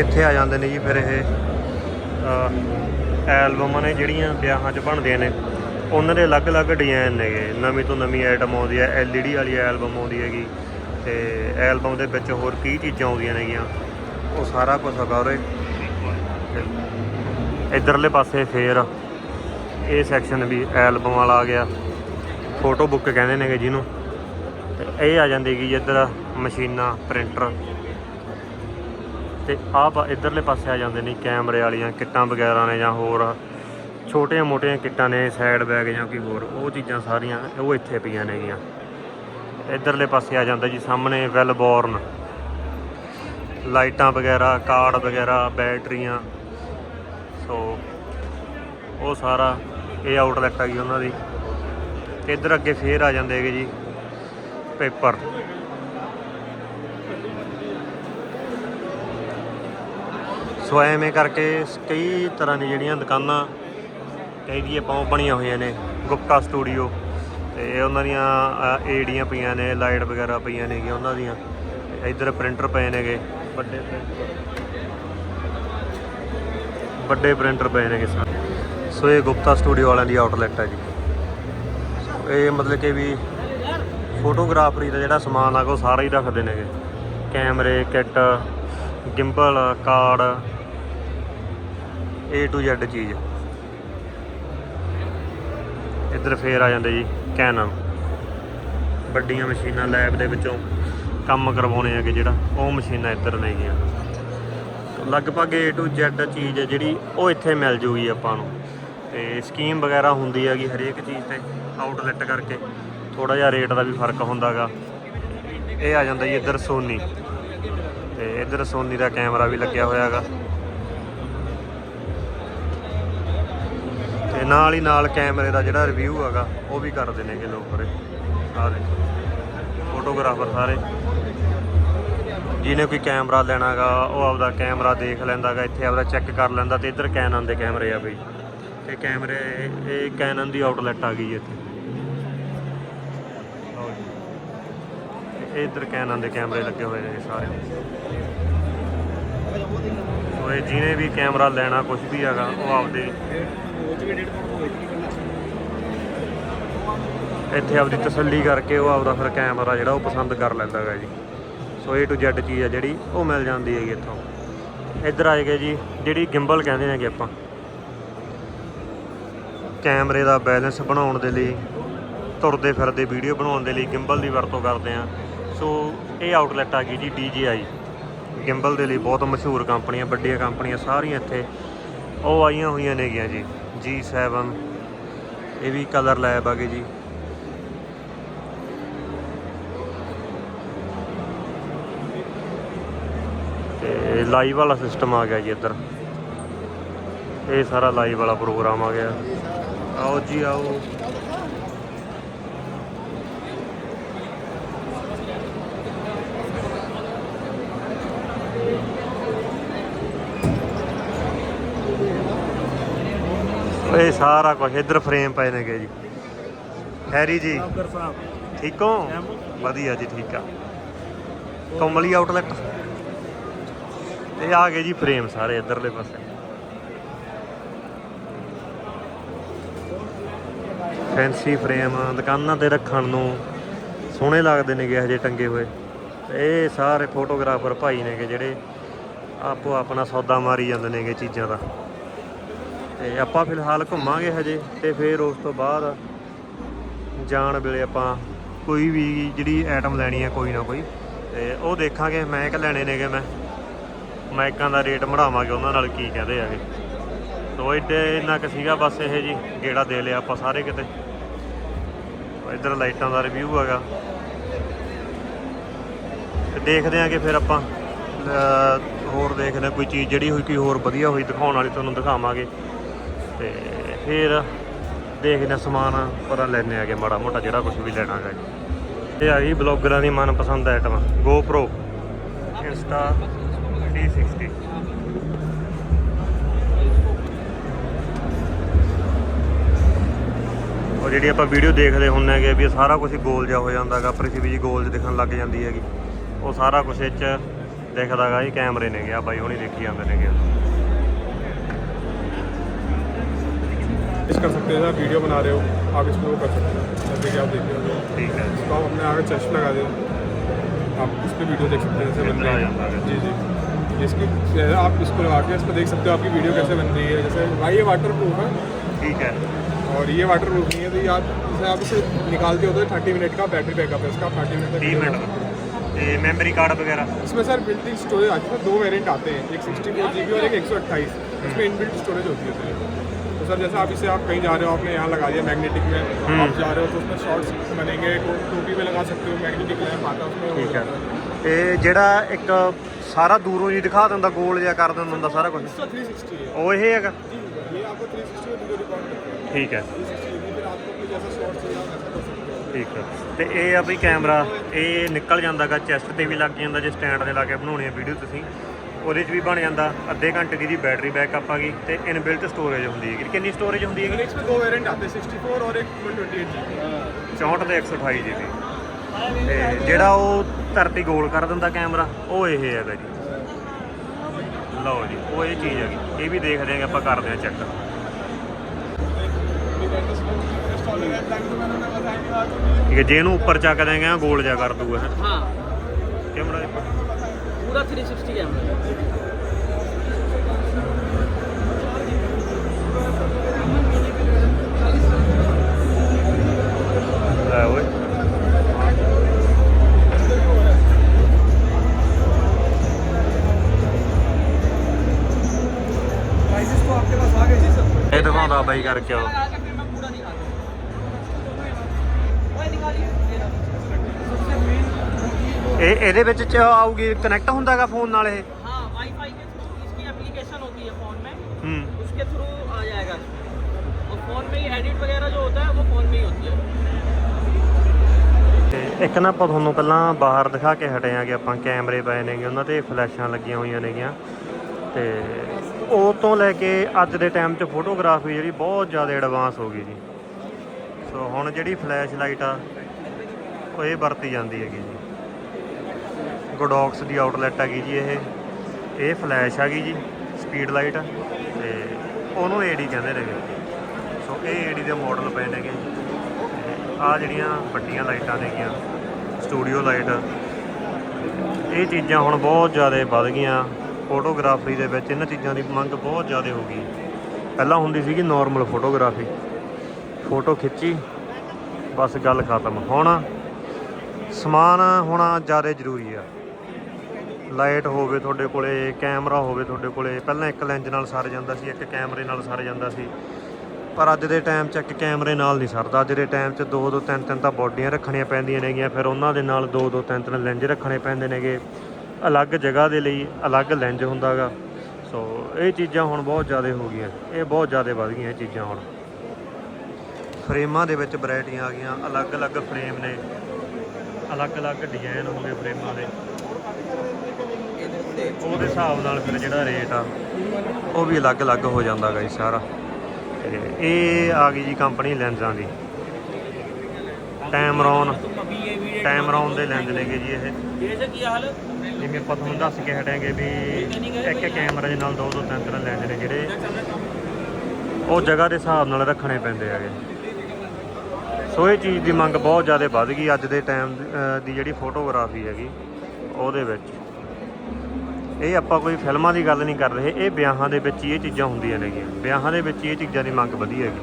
ਇੱਥੇ ਆ ਜਾਂਦੇ ਨੇ ਜੀ ਫਿਰ ਇਹ ਐਲਬਮਾਂ ਨੇ ਜਿਹੜੀਆਂ ਵਿਆਹਾਂ 'ਚ ਬਣਦੀਆਂ ਨੇ। ਉਹਨਾਂ ਦੇ ਅਲੱਗ-ਅਲੱਗ ਡਿਜ਼ਾਈਨ ਨੇਗੇ। ਨਵੀਂ ਤੋਂ ਨਵੀਂ ਆਈਟਮ ਆਉਂਦੀ ਹੈ ਐਲਈਡੀ ਵਾਲੀ ਐਲਬਮ ਆਉਂਦੀ ਹੈਗੀ। ਤੇ ਐਲਬਮ ਦੇ ਵਿੱਚ ਹੋਰ ਕੀ ਚੀਜ਼ਾਂ ਆਉਂਦੀਆਂ ਨੇਗੀਆਂ। ਉਹ ਸਾਰਾ ਕੁਝ ਹੈਗਾ ਉਰੇ। ਤੇ ਇਧਰਲੇ ਪਾਸੇ ਫੇਰ ਇਹ ਸੈਕਸ਼ਨ ਵੀ ਐਲਬਮ ਵਾਲਾ ਆ ਗਿਆ। ਫੋਟੋ ਬੁੱਕ ਕਹਿੰਦੇ ਨੇਗੇ ਜਿਹਨੂੰ। ਤੇ ਇਹ ਆ ਜਾਂਦੀ ਹੈਗੀ ਇੱਧਰ ਮਸ਼ੀਨਾਂ ਪ੍ਰਿੰਟਰ ਤੇ ਆਹ ਇਧਰਲੇ ਪਾਸੇ ਆ ਜਾਂਦੇ ਨੇ ਕੈਮਰੇ ਵਾਲੀਆਂ ਕਿੱਟਾਂ ਵਗੈਰਾ ਨੇ ਜਾਂ ਹੋਰ। ਛੋਟੀਆਂ ਮੋਟੀਆਂ ਕਿੱਟਾਂ ਨੇ ਸਾਈਡ ਬੈਗ ਜਾਂ ਕੋਈ ਹੋਰ। ਉਹ ਚੀਜ਼ਾਂ ਸਾਰੀਆਂ ਉਹ ਇੱਥੇ ਪਈਆਂ ਨੇਗੀਆਂ। ਇਧਰਲੇ ਪਾਸੇ ਆ ਜਾਂਦਾ ਜੀ ਸਾਹਮਣੇ ਵੈਲਬੋਰਨ ਲਾਈਟਾਂ ਵਗੈਰਾ, ਕਾਰਡ ਵਗੈਰਾ, ਬੈਟਰੀਆਂ। ਸੋ ਉਹ ਸਾਰਾ ਇਹ ਆਊਟਲੈਟ ਆ ਗਈ ਉਹਨਾਂ ਦੀ। ਤੇ ਇੱਧਰ ਅੱਗੇ ਫੇਰ ਆ ਜਾਂਦੇ ਹੈਗੇ ਜੀ, ਪੇਪਰ। ਸੋ ਐਵੇਂ ਕਰਕੇ ਕਈ ਤਰ੍ਹਾਂ ਦੀ ਜਿਹੜੀਆਂ ਦੁਕਾਨਾਂ ਕਈ ਦੀ ਆਪਾਂ ਬਣੀਆਂ ਹੋਈਆਂ ਨੇ, ਗੁਪਤਾ ਸਟੂਡੀਓ ਤੇ ਉਹਨਾਂ ਦੀਆਂ ਏਡੀਆਂ ਪਈਆਂ ਨੇ, ਲਾਈਟ ਵਗੈਰਾ ਪਈਆਂ ਨੇਗੀਆਂ ਉਹਨਾਂ ਦੀਆਂ। ਇੱਧਰ ਪ੍ਰਿੰਟਰ ਪਏ ਨੇਗੇ ਵੱਡੇ ਪ੍ਰਿੰਟਰ ਵੱਡੇ ਪ੍ਰਿੰਟਰ ਪਏ ਨੇਗੇ ਸਾਰੇ। ਸੋ ਇਹ ਗੁਪਤਾ ਸਟੂਡੀਓ ਵਾਲਿਆਂ ਦੀ ਆਊਟਲੈਟ ਹੈ ਜੀ। ਇਹ ਮਤਲਬ ਕਿ ਵੀ ਫੋਟੋਗ੍ਰਾਫਰੀ ਦਾ ਜਿਹੜਾ ਸਮਾਨ ਆ, ਉਹ ਸਾਰਾ ਹੀ ਰੱਖਦੇ ਨੇਗੇ। ਕੈਮਰੇ, kit gimbal card A to Z ਚੀਜ਼। ਇੱਧਰ ਫੇਰ ਆ ਜਾਂਦੇ ਜੀ ਕੈਨਨ ਵੱਡੀਆਂ ਮਸ਼ੀਨਾਂ ਲੈਬ ਦੇ ਵਿੱਚੋਂ ਕੰਮ ਕਰਵਾਉਣੇ ਹੈਗੇ ਜਿਹੜਾ, ਉਹ ਮਸ਼ੀਨਾਂ ਇੱਧਰ ਨੇਗੀਆਂ। ਲਗਭਗ A to Z ਚੀਜ਼ ਹੈ ਜਿਹੜੀ, ਉਹ ਇੱਥੇ ਮਿਲ ਜੂਗੀ ਆਪਾਂ ਨੂੰ। ਤੇ ਸਕੀਮ ਵਗੈਰਾ ਹੁੰਦੀ ਹੈਗੀ ਹਰੇਕ ਚੀਜ਼ ਤੇ ਆਊਟਲੈਟ ਕਰਕੇ ਥੋੜਾ ਜਿਹਾ ਰੇਟ ਦਾ ਵੀ ਫ਼ਰਕ ਹੁੰਦਾਗਾ। ਇਹ ਆ ਜਾਂਦਾ ਜੀ ਇੱਧਰ ਸੋਨੀ ਤੇ ਇੱਧਰ ਸੋਨੀ ਦਾ ਕੈਮਰਾ ਵੀ ਲੱਗਿਆ ਹੋਇਆ ਹੈਗਾ ਤੇ ਨਾਲ ਹੀ ਨਾਲ ਕੈਮਰੇ ਦਾ ਜਿਹੜਾ ਰਿਵਿਊ ਹੈਗਾ, ਉਹ ਵੀ ਕਰਦੇ ਨੇਗੇ ਲੋਕ ਉਰੇ। ਆ ਦੇਖੋ। ਫੋਟੋਗ੍ਰਾਫਰ ਸਾਰੇ। ਜਿਹਨੇ ਕੋਈ ਕੈਮਰਾ ਲੈਣਾਗਾ, ਉਹ ਆਪਦਾ ਕੈਮਰਾ ਦੇਖ ਲੈਂਦਾਗਾ, ਇੱਥੇ ਆਪਦਾ ਚੈੱਕ ਕਰ ਲੈਂਦਾ ਤੇ ਇੱਧਰ ਕੈਨਨ ਦੇ ਕੈਮਰੇ ਆ ਬਈ। ਤੇ ਕੈਮਰੇ, ਇਹ ਕੈਨਨ ਦੀ ਆਊਟਲੈਟ ਆ ਗਈ ਇੱਥੇ। ਲਓ ਜੀ। ਤੇ ਇੱਧਰ ਕੈਨਨ ਦੇ ਕੈਮਰੇ ਲੱਗੇ ਹੋਏ ਨੇ ਸਾਰੇ ਸੋ ਇਹ ਜਿਹਨੇ ਵੀ ਕੈਮਰਾ ਲੈਣਾ ਕੁਝ ਵੀ ਹੈਗਾ, ਉਹ ਆਪਦੇ ਇੱਥੇ ਆਪਦੀ ਤਸੱਲੀ ਕਰਕੇ ਉਹ ਆਪਦਾ ਫਿਰ ਕੈਮਰਾ ਜਿਹੜਾ ਉਹ ਪਸੰਦ ਕਰ ਲੈਂਦਾ ਹੈਗਾ ਜੀ। ਸੋ A to Z ਚੀਜ਼ ਆ ਜਿਹੜੀ, ਉਹ ਮਿਲ ਜਾਂਦੀ ਹੈਗੀ ਇੱਥੋਂ। ਇੱਧਰ ਆਏ ਗਏ ਜੀ, ਜਿਹੜੀ ਗਿੰਬਲ ਕਹਿੰਦੇ ਨੇਗੇ ਆਪਾਂ। ਕੈਮਰੇ ਦਾ ਬੈਲੈਂਸ ਬਣਾਉਣ ਦੇ ਲਈ, ਤੁਰਦੇ ਫਿਰਦੇ ਵੀਡੀਓ ਬਣਾਉਣ ਦੇ ਲਈ ਗਿੰਬਲ ਦੀ ਵਰਤੋਂ ਕਰਦੇ ਆ ਸੋ ਇਹ ਆਊਟਲੈਟ ਆ ਗਈ ਜੀ DJI ਗਿੰਬਲ ਦੇ ਲਈ ਬਹੁਤ ਮਸ਼ਹੂਰ ਕੰਪਨੀਆਂ, ਵੱਡੀਆਂ ਕੰਪਨੀਆਂ ਸਾਰੀਆਂ ਇੱਥੇ ਉਹ ਆਈਆਂ ਹੋਈਆਂ ਨੇਗੀਆਂ ਜੀ। G7 ਇਹ ਵੀ ਕਲਰ ਲੈਬ ਆ ਗਈ ਜੀ। ਤੇ ਲਾਈਵ ਵਾਲਾ ਸਿਸਟਮ ਆ ਗਿਆ ਜੀ ਇੱਧਰ। ਇਹ ਸਾਰਾ ਲਾਈਵ ਵਾਲਾ ਪ੍ਰੋਗਰਾਮ ਆ ਗਿਆ। ਆਓ ਜੀ ਆਓ। ਇਹ ਸਾਰਾ ਕੁਝ ਇੱਧਰ ਫਰੇਮ ਪਏ ਨੇਗੇ ਜੀ। ਹੈਰੀ ਜੀ ਅਗਰ ਸਾਹਿਬ। ਠੀਕ ਹੋ? ਵਧੀਆ ਜੀ ਠੀਕ ਆ। ਕਮਲੀ ਆਊਟਲੈਟ ਇਹ ਆ ਗਏ ਜੀ ਫਰੇਮ ਸਾਰੇ ਇੱਧਰਲੇ ਪਾਸੇ। ਫੈਂਸੀ ਫਰੇਮ ਦੁਕਾਨਾਂ ਤੇ ਰੱਖਣ ਨੂੰ ਸੋਹਣੇ ਲੱਗਦੇ ਨੇਗੇ ਹਜੇ ਟੰਗੇ ਹੋਏ। ਇਹ ਸਾਰੇ ਫੋਟੋਗ੍ਰਾਫਰ ਭਾਈ ਨੇਗੇ ਜਿਹੜੇ ਆਪੋ ਆਪਣਾ ਸੌਦਾ ਮਾਰੀ ਜਾਂਦੇ ਨੇਗੇ ਚੀਜ਼ਾਂ ਦਾ। ਤੇ ਆਪਾਂ ਫਿਲਹਾਲ ਘੁੰਮਾਂਗੇ ਹਜੇ ਤੇ ਫਿਰ ਉਸ ਤੋਂ ਬਾਅਦ ਜਾਣ ਵੇਲੇ ਆਪਾਂ ਕੋਈ ਵੀ ਜਿਹੜੀ ਆਈਟਮ ਲੈਣੀ ਹੈ ਕੋਈ ਨਾ ਕੋਈ, ਤੇ ਉਹ ਦੇਖਾਂਗੇ ਮੈਕ ਲੈਣੇ ਨੇਗੇ ਮੈਂ। ਮੈਕਾਂ ਦਾ ਰੇਟ ਮੜਾਵਾਂਗੇ ਉਹਨਾਂ ਨਾਲ ਕੀ ਕਹਿੰਦੇ ਆ ਆਗੇ ਸੋ ਇੱਡੇ ਇੰਨਾ ਕੁ ਸੀਗਾ ਬਸ ਇਹ ਜੀ, ਗੇੜਾ ਦੇ ਲਿਆ ਆਪਾਂ ਸਾਰੇ ਕਿਤੇ। ਇੱਧਰ ਲਾਈਟਾਂ ਦਾ ਰਿਵਿਊ ਹੈਗਾ। ਤੇ ਦੇਖਦੇ ਆਂਗੇ ਫਿਰ ਆਪਾਂ ਹੋਰ ਦੇਖਦੇ ਹਾਂ ਕੋਈ ਚੀਜ਼ ਜਿਹੜੀ ਹੋਈ, ਕੋਈ ਹੋਰ ਵਧੀਆ ਹੋਈ ਦਿਖਾਉਣ ਵਾਲੀ ਤੁਹਾਨੂੰ ਦਿਖਾਵਾਂਗੇ। ਤੇ ਫਿਰ ਦੇਖਦੇ ਹਾਂ ਸਮਾਨ ਪਰ ਲੈਣੇ ਆਗੇ ਮਾੜਾ ਮੋਟਾ ਜਿਹੜਾ ਕੁਝ ਵੀ ਲੈਣਾ ਹੈਗਾ। ਜੀ ਇਹ ਆ ਗਈ ਬਲੌਗਰਾਂ ਦੀ ਮਨਪਸੰਦ ਆਈਟਮ GoPro Insta 360 ਉਹ ਜਿਹੜੀ ਆਪਾਂ ਵੀਡੀਓ ਦੇਖਦੇ ਹੁੰਨੇ ਹੈਗੇ ਵੀ ਇਹ ਸਾਰਾ ਕੁਝ ਗੋਲ ਜਿਹਾ ਹੋ ਜਾਂਦਾਗਾ ਪ੍ਰਿਥਵੀ ਜੀ ਗੋਲ ਜਿਹਾ ਦਿਖਣ ਲੱਗ ਜਾਂਦੀ ਹੈਗੀ ਉਹ ਸਾਰਾ ਕੁਝ ਇਹ 'ਚ ਦਿਖਦਾਗਾ ਇਹ ਕੈਮਰੇ ਨੇਗੇ ਆ ਬਾਈ ਹੁਣੀ ਦੇਖੀ ਜਾਂਦੇ ਨੇਗੇ इस कर सकते हैं आप वीडियो बना रहे हो आप इसको वो कर सकते हो जैसे कि आप देख रहे हो ਠੀਕ ਹੈ तो आप अपने आगे चश्मा लगा दें आप इस पर वीडियो देख सकते हैं जैसे बन कितना रही आ जाता है? है जी जी इसकी आप इसको लगा के इस पर देख सकते हो आपकी वीडियो कैसे बन रही है जैसे भाई ये वाटर प्रूफ है ਠੀਕ ਹੈ और ये वाटर प्रूफ नहीं है तो ये आप जैसे आप इसे निकालते हो तो थर्टी मिनट का बैटरी बैकअप है इसका थर्टी मिनट तक 30 video ਮਿੰਟ चलता है। ਤੇ ਮੈਮਰੀ ਕਾਰਡ ਵਗੈਰਾ इसमें सर बिल्ट इन स्टोरेज आती है दो वेरिएंट आते हैं एक सिक्सटी फोर जी और एक एक सौ अट्ठाईस इसमें इनबिल्ट स्टोरेज होती है सर तो सर जैसे आप इसे आप कहीं जा रहे हो आपने यहाँ लगा दिया मैग्नेटिक में आप जा रहे हो तो उसमें शॉर्ट्स बनेंगे को- टोपी पे लगा सकते हो मैग्नेटिक लैम्प आता है उसमें हो ਠੀਕ ਹੈ जाता है ਤੇ ਜਿਹੜਾ ਇੱਕ ਸਾਰਾ ਦੂਰੋਂ ਹੀ ਦਿਖਾ ਦਿੰਦਾ ਗੋਲ ਜਿਹਾ ਕਰ ਦਿੰਦਾ ਹੁੰਦਾ ਸਾਰਾ ਕੁਝ इसका थ्री सिक्सटी है ਉਹ ਇਹ ਹੈਗਾ जी ये आपको थ्री सिक्सटी वीडियो रिकॉर्ड करते हैं ਠੀਕ ਹੈ थ्री सिक्सटी फिर आपको अपने जैसा शॉर्ट्स चाहिए आप ऐसा कर सकते हो ਠੀਕ ਹੈ ਤੇ ਇਹ ਆ ਵੀ ਕੈਮਰਾ ਇਹ ਨਿਕਲ ਜਾਂਦਾਗਾ ਚੈਸਟ ਤੇ ਵੀ ਲੱਗ ਜਾਂਦਾ ਜੇ ਸਟੈਂਡ ਤੇ ਲਾ ਕੇ ਬਣਾਉਣੀ ਹੈ ਵੀਡੀਓ ਤੁਸੀਂ ਉਹਦੇ 'ਚ ਵੀ ਬਣ ਜਾਂਦਾ ਅੱਧੇ ਘੰਟੇ ਦੀ ਦੀ ਬੈਟਰੀ ਬੈਕਅਪ ਆ ਗਈ ਤੇ ਇਨਬਿਲਟ ਸਟੋਰੇਜ ਹੁੰਦੀ ਹੈ ਕਿੰਨੀ ਸਟੋਰੇਜ ਹੁੰਦੀ फिर ਹੈ इसमें दो वेरिएंट आते हैं सिक्सटी फोर और एक वन ट्वेंटी एट जी 64 ਤੇ 128 ਜੀਬੀ ਤੇ ਜਿਹੜਾ ਉਹ ਧਰਤੀ ਗੋਲ ਕਰ ਦਿੰਦਾ ਕੈਮਰਾ ਉਹ ਇਹ ਹੈਗਾ ਜੀ ਲਓ ਜੀ ਉਹ ਇਹ ਚੀਜ਼ ਹੈਗੀ ਇਹ ਵੀ ਦੇਖਦੇ ਆਂਗੇ ਆਪਾਂ ਕਰਦੇ ਆਂ ਚੈੱਕ ਠੀਕ ਹੈ ਜੇ ਇਹਨੂੰ ਉੱਪਰ ਚੱਕ ਦੇਂਗੇ ਗੋਲ ਜਾ ਕਰ ਦੂਗਾ ਹਾਂ। ਕੈਮਰਾ ਪੂਰਾ 360 ਕੈਮਰਾ। ਲੈ ਓਏ। ਇਹ ਦਿਖਾਉਂਦਾ ਬਾਈ ਕਰਕੇ ਉਹ। ਇਹ ਇਹਦੇ ਵਿੱਚ ਚ ਆਊਗੀ ਕਨੈਕਟ ਹੁੰਦਾਗਾ ਫੋਨ ਨਾਲ ਇਹ हाँ वाईफाई के थ्रू इसकी एप्लीकेशन होती है फ़ोन में ਹੂੰ उसके थ्रू आ जाएगा और फ़ोन में ही एडिट वगैरह जो होता है वो फ़ोन में ही होती है ਤੇ ਇੱਕ ਨਾ ਆਪਾਂ ਤੁਹਾਨੂੰ ਪਹਿਲਾਂ ਬਾਹਰ ਦਿਖਾ ਕੇ ਹਟੇ ਆਂਗੇ ਆਪਾਂ ਕੈਮਰੇ ਪਏ ਨੇਗੇ ਉਹਨਾਂ ਤੇ ਫਲੈਸ਼ਾਂ ਲੱਗੀਆਂ ਹੋਈਆਂ ਨੇਗੀਆਂ ਤੇ ਉਹ ਤੋਂ ਲੈ ਕੇ ਅੱਜ ਦੇ ਟਾਈਮ 'ਚ ਫੋਟੋਗ੍ਰਾਫੀ ਜਿਹੜੀ ਬਹੁਤ ਜ਼ਿਆਦਾ ਐਡਵਾਂਸ ਹੋ ਗਈ ਜੀ ਸੋ ਹੁਣ ਜਿਹੜੀ ਫਲੈਸ਼ ਲਾਈਟ ਆ ਉਹ ਇਹ ਵਰਤੀ ਜਾਂਦੀ ਹੈਗੀ ਜੀ ਗੋਡੌਕਸ ਦੀ ਆਊਟਲੈਟ ਹੈਗੀ ਜੀ ਇਹ। ਇਹ ਫਲੈਸ਼ ਹੈਗੀ ਜੀ ਸਪੀਡ ਲਾਈਟ ਤੇ ਉਹਨੂੰ ਏਡੀ ਕਹਿੰਦੇ ਨੇਗੇ ਸੋ ਇਹ ਏਡੀ ਦੇ ਮਾਡਲ ਪਏ ਨੇਗੇ ਤੇ ਆ ਜਿਹੜੀਆਂ ਵੱਡੀਆਂ ਲਾਈਟਾਂ ਨੇਗੀਆਂ ਸਟੂਡੀਓ ਲਾਈਟ ਇਹ ਚੀਜ਼ਾਂ ਹੁਣ ਬਹੁਤ ਜ਼ਿਆਦਾ ਵੱਧ ਗਈਆਂ। ਫੋਟੋਗ੍ਰਾਫੀ ਦੇ ਵਿੱਚ ਇਹਨਾਂ ਚੀਜ਼ਾਂ ਦੀ ਮੰਗ ਬਹੁਤ ਜ਼ਿਆਦਾ ਹੋ ਗਈ। ਪਹਿਲਾਂ ਹੁੰਦੀ ਸੀਗੀ ਨਾਰਮਲ ਫੋਟੋਗ੍ਰਾਫੀ ਫੋਟੋ ਖਿੱਚੀ, ਬਸ ਗੱਲ ਖਤਮ। ਹੁਣ ਸਮਾਨ ਹੋਣਾ ਜ਼ਿਆਦਾ ਜ਼ਰੂਰੀ ਆ। ਲਾਈਟ ਹੋਵੇ ਤੁਹਾਡੇ ਕੋਲੇ, ਕੈਮਰਾ ਹੋਵੇ ਤੁਹਾਡੇ ਕੋਲੇ, ਪਹਿਲਾਂ ਇੱਕ ਲੈਂਜ ਨਾਲ ਸਰ ਜਾਂਦਾ ਸੀ, ਇੱਕ ਕੈਮਰੇ ਨਾਲ ਸਰ ਜਾਂਦਾ ਸੀ। ਪਰ ਅੱਜ ਦੇ ਟਾਈਮ 'ਚ ਇੱਕ ਕੈਮਰੇ ਨਾਲ ਨਹੀਂ ਸਰਦਾ। ਅੱਜ ਦੇ ਟਾਈਮ 'ਚ ਦੋ ਦੋ ਤਿੰਨ ਤਿੰਨ ਤਾਂ ਬੋਡੀਆਂ ਰੱਖਣੀਆਂ ਪੈਂਦੀਆਂ ਨੇਗੀਆਂ, ਫਿਰ ਉਹਨਾਂ ਦੇ ਨਾਲ ਦੋ ਦੋ ਤਿੰਨ ਤਿੰਨ ਲੈਂਜ ਰੱਖਣੇ ਪੈਂਦੇ ਨੇਗੇ। ਅਲੱਗ ਜਗ੍ਹਾ ਦੇ ਲਈ ਅਲੱਗ ਲੈਂਜ ਹੁੰਦਾਗਾ ਸੋ ਇਹ ਚੀਜ਼ਾਂ ਹੁਣ ਬਹੁਤ ਜ਼ਿਆਦਾ ਹੋ ਗਈਆਂ। ਇਹ ਬਹੁਤ ਜ਼ਿਆਦਾ ਵੱਧ ਗਈਆਂ ਇਹ ਚੀਜ਼ਾਂ ਹੁਣ। ਫਰੇਮਾਂ ਦੇ ਵਿੱਚ ਵੈਰਾਈਟੀਆਂ ਆ ਗਈਆਂ। ਅਲੱਗ-ਅਲੱਗ ਫਰੇਮ ਨੇ। ਅਲੱਗ-ਅਲੱਗ ਡਿਜ਼ਾਈਨ ਹੋ ਗਏ ਫਰੇਮਾਂ ਦੇ। ਉਹਦੇ ਹਿਸਾਬ ਨਾਲ ਫਿਰ ਜਿਹੜਾ ਰੇਟ ਆ, ਉਹ ਵੀ ਅਲੱਗ-ਅਲੱਗ ਹੋ ਜਾਂਦਾਗਾ ਜੀ ਸਾਰਾ। ਤੇ ਇਹ ਆ ਗਈ ਜੀ ਕੰਪਨੀ ਲੈਂਜ਼ਾਂ ਦੀ। ਟੈਮਰੌਨ ਟੈਮਰੌਨ ਦੇ ਲੈਂਜ਼ ਨੇਗੇ ਜੀ ਇਹ। ਜਿਵੇਂ ਆਪਾਂ ਤੁਹਾਨੂੰ ਦੱਸ ਕੇ ਹਟਾਂਗੇ ਵੀ ਇੱਕ ਕੈਮਰਾ ਦੇ ਨਾਲ ਦੋ ਦੋ ਤਿੰਨ ਤਿੰਨ ਲੈਂਜ਼ ਨੇ ਜਿਹੜੇ। ਉਹ ਜਗ੍ਹਾ ਦੇ ਹਿਸਾਬ ਨਾਲ ਰੱਖਣੇ ਪੈਂਦੇ ਹੈਗੇ। ਸੋ ਇਹ ਚੀਜ਼ ਦੀ ਮੰਗ ਬਹੁਤ ਜ਼ਿਆਦਾ ਵੱਧ ਗਈ ਅੱਜ ਦੇ ਟਾਈਮ ਦੀ ਜਿਹੜੀ ਫੋਟੋਗ੍ਰਾਫੀ ਹੈਗੀ, ਉਹਦੇ ਵਿੱਚ। ਇਹ ਆਪਾਂ ਕੋਈ ਫਿਲਮਾਂ ਦੀ ਗੱਲ ਨਹੀਂ ਕਰ ਰਹੇ। ਇਹ ਵਿਆਹਾਂ ਦੇ ਵਿੱਚ ਹੀ ਇਹ ਚੀਜ਼ਾਂ ਹੁੰਦੀਆਂ ਨੇਗੀਆਂ। ਵਿਆਹਾਂ ਦੇ ਵਿੱਚ ਹੀ ਇਹ ਚੀਜ਼ਾਂ ਦੀ ਮੰਗ ਵਧੀ ਹੈਗੀ।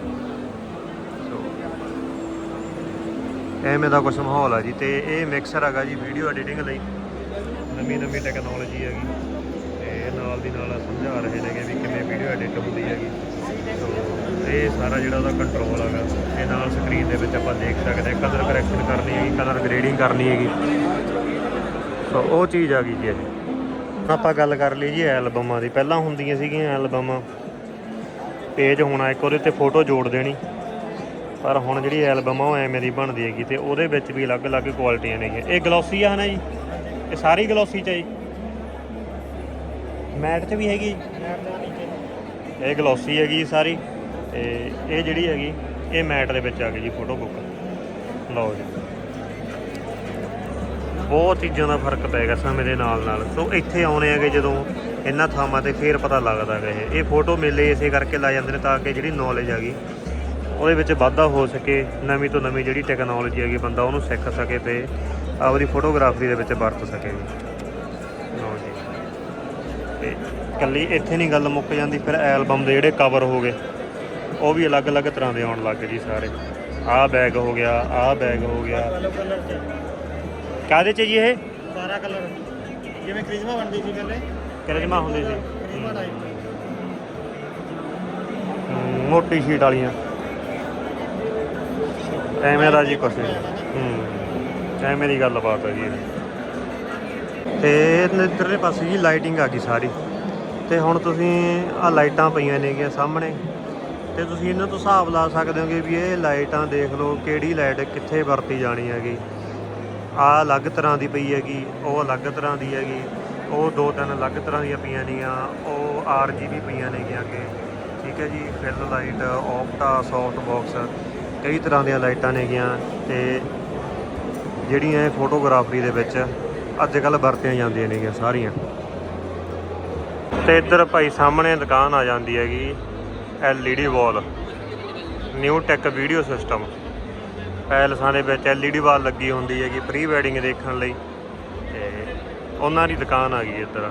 ਸੋ, ਐਵੇਂ ਦਾ ਕੁਝ ਮਾਹੌਲ ਆ ਜੀ ਤੇ ਇਹ ਮਿਕਸਰ ਹੈਗਾ ਜੀ ਵੀਡੀਓ ਐਡੀਟਿੰਗ ਲਈ। ਨਵੀਂ ਨਵੀਂ ਟੈਕਨੋਲੋਜੀ ਹੈਗੀ। ਤੇ ਨਾਲ ਦੀ ਨਾਲ ਸਮਝਾ ਰਹੇ ਨੇਗੇ ਵੀ ਕਿਵੇਂ ਵੀਡੀਓ ਐਡਿਟ ਹੁੰਦੀ ਹੈਗੀ। ਸੋ, ਇਹ ਸਾਰਾ ਜਿਹੜਾ ਉਹਦਾ ਕੰਟਰੋਲ ਹੈਗਾ ਇਹ ਨਾਲ ਸਕਰੀਨ ਦੇ ਵਿੱਚ ਆਪਾਂ ਦੇਖ ਸਕਦੇ ਹਾਂ ਕਲਰ ਕਰੈਕਸ਼ਨ ਕਰਨੀ ਹੈਗੀ ਕਲਰ ਗ੍ਰੇਡਿੰਗ ਕਰਨੀ ਹੈਗੀ। ਸੋ, ਉਹ ਚੀਜ਼ ਆ ਗਈ ਜੀ ਇਹ। ਆਪਾਂ ਗੱਲ ਕਰ ਲਈ ਜੀ ਐਲਬਮਾਂ ਦੀ। ਪਹਿਲਾਂ ਹੁੰਦੀਆਂ ਸੀਗੀਆਂ ਐਲਬਮਾਂ। ਪੇਜ ਹੋਣਾ, ਇੱਕ ਉਹਦੇ ਤੇ ਫੋਟੋ ਜੋੜ ਦੇਣੀ। ਪਰ ਹੁਣ ਜਿਹੜੀ ਐਲਬਮ ਆ ਉਹ ਐਵੇਂ ਦੀ ਬਣਦੀ ਹੈਗੀ ਤੇ ਉਹਦੇ ਵਿੱਚ ਵੀ ਅਲੱਗ-ਅਲੱਗ ਕੁਆਲਿਟੀਆਂ ਨੇ ਇਹ। ਗਲੋਸੀ ਆ ਹਨਾ ਜੀ? ਇਹ ਸਾਰੀ ਗਲੋਸੀ ਚ ਹੈ ਜੀ? ਮੈਟ 'ਚ ਵੀ ਹੈਗੀ? ਇਹ ਗਲੋਸੀ ਹੈਗੀ ਜੀ ਸਾਰੀ। ਤੇ ਇਹ ਜਿਹੜੀ ਹੈਗੀ, ਇਹ ਮੈਟ ਦੇ ਵਿੱਚ ਆ ਗਈ ਜੀ, ਫੋਟੋ ਬੁੱਕ। ਲਓ ਜੀ। ਬਹੁਤ ਚੀਜ਼ਾਂ ਦਾ ਫ਼ਰਕ ਪੈ ਗਿਆ ਸਮੇਂ ਦੇ ਨਾਲ ਨਾਲ। ਸੋ ਇੱਥੇ ਆਉਣੇ ਹੈਗੇ ਜਦੋਂ ਇਹਨਾਂ ਥਾਵਾਂ ਤੇ ਫੇਰ ਪਤਾ ਲੱਗਦਾ ਹੈਗਾ ਇਹ। ਇਹ ਫੋਟੋ ਮੇਲੇ ਇਸੇ ਕਰਕੇ ਲਾ ਜਾਂਦੇ ਨੇ ਤਾਂ ਕਿ ਜਿਹੜੀ ਨੌਲੇਜ ਹੈਗੀ, ਉਹਦੇ ਵਿੱਚ ਵਾਧਾ ਹੋ ਸਕੇ, ਨਵੀਂ ਤੋਂ ਨਵੀਂ ਜਿਹੜੀ ਟੈਕਨੋਲੋਜੀ ਹੈਗੀ ਬੰਦਾ ਉਹਨੂੰ ਸਿੱਖ ਸਕੇ ਤੇ ਆਪਣੀ ਫੋਟੋਗ੍ਰਾਫੀ ਦੇ ਵਿੱਚ ਵਰਤ ਸਕੇ। ਲਓ ਜੀ। ਤੇ ਕੱਲੀ ਇੱਥੇ ਨਹੀਂ ਗੱਲ ਮੁੱਕ ਜਾਂਦੀ, ਫਿਰ ਐਲਬਮ ਦੇ ਜਿਹੜੇ ਕਵਰ ਹੋ ਗਏ, ਉਹ ਵੀ ਅਲੱਗ-ਅਲੱਗ ਤਰ੍ਹਾਂ ਦੇ ਆਉਣ ਲੱਗ ਗਏ ਜੀ ਸਾਰੇ। ਆਹ ਬੈਗ ਹੋ ਗਿਆ, ਆਹ ਬੈਗ ਹੋ ਗਿਆ। ਕਲਰ ਚ ਜੀ ਇਹ? ਸਾਰਾ ਕਲਰ। ਜਿਵੇਂ ਕ੍ਰਿਸਮਾ ਬਣਦੀ ਸੀ ਪਹਿਲੇ। ਕਰਿਸ਼ਮਾ ਹੁੰਦੀ ਸੀ। ਟਾਈਪ ਮੋਟੀ ਸ਼ੀਟ ਵਾਲੀਆਂ। ਐਵੇਂ ਦਾ ਜੀ ਕੁਛ ਹੂੰ ਐਵੇਂ ਦੀ ਗੱਲਬਾਤ ਹੈ ਜੀ। ਤੇ ਇੱਧਰਲੇ ਪਾਸੇ ਜੀ ਲਾਈਟਿੰਗ ਆ ਗਈ ਸਾਰੀ। ਤੇ ਹੁਣ ਤੁਸੀਂ ਆ ਲਾਈਟਾਂ ਪਈਆਂ ਨੇਗੀਆਂ ਸਾਹਮਣੇ। ਤੇ ਤੁਸੀਂ ਇਹਨਾਂ ਤੋਂ ਹਿਸਾਬ ਲਾ ਸਕਦੇ ਹੋਗੇ ਵੀ ਇਹ ਲਾਈਟਾਂ ਦੇਖ ਲਓ ਕਿਹੜੀ ਲਾਈਟ ਕਿੱਥੇ ਵਰਤੀ ਜਾਣੀ ਹੈਗੀ। ਆ ਅਲੱਗ ਤਰ੍ਹਾਂ ਦੀ ਪਈ ਹੈਗੀ, ਉਹ ਅਲੱਗ ਤਰ੍ਹਾਂ ਦੀ ਹੈਗੀ, ਉਹ ਦੋ ਤਿੰਨ ਅਲੱਗ ਤਰ੍ਹਾਂ ਦੀਆਂ ਪਈਆਂ ਨੇਗੀਆਂ, ਉਹ ਆਰਜੀਬੀ ਪਈਆਂ ਨੇਗੀਆਂ ਅੱਗੇ। ਠੀਕ ਹੈ ਜੀ ਫਿਲ ਲਾਈਟ ਔਪਟਾ ਸੌਫਟ ਬਾਕਸ ਕਈ ਤਰ੍ਹਾਂ ਦੀਆਂ ਲਾਈਟਾਂ ਨੇਗੀਆਂ ਤੇ ਜਿਹੜੀਆਂ ਇਹ ਫੋਟੋਗ੍ਰਾਫਰੀ ਦੇ ਵਿੱਚ ਅੱਜ ਕੱਲ ਵਰਤੀਆਂ ਜਾਂਦੀਆਂ ਨੇਗੀਆਂ ਸਾਰੀਆਂ। ਤੇ ਇੱਧਰ ਭਾਈ ਸਾਹਮਣੇ ਦੁਕਾਨ ਆ ਜਾਂਦੀ ਹੈਗੀ LED wall new tech video system ਪੈਲਸਾਂ ਦੇ ਵਿੱਚ LED ਵਾਲ ਲੱਗੀ ਹੁੰਦੀ ਹੈਗੀ ਪ੍ਰੀ ਵੈਡਿੰਗ ਦੇਖਣ ਲਈ। ਤੇ ਉਹਨਾਂ ਦੀ ਦੁਕਾਨ ਆ ਗਈ ਇੱਧਰ।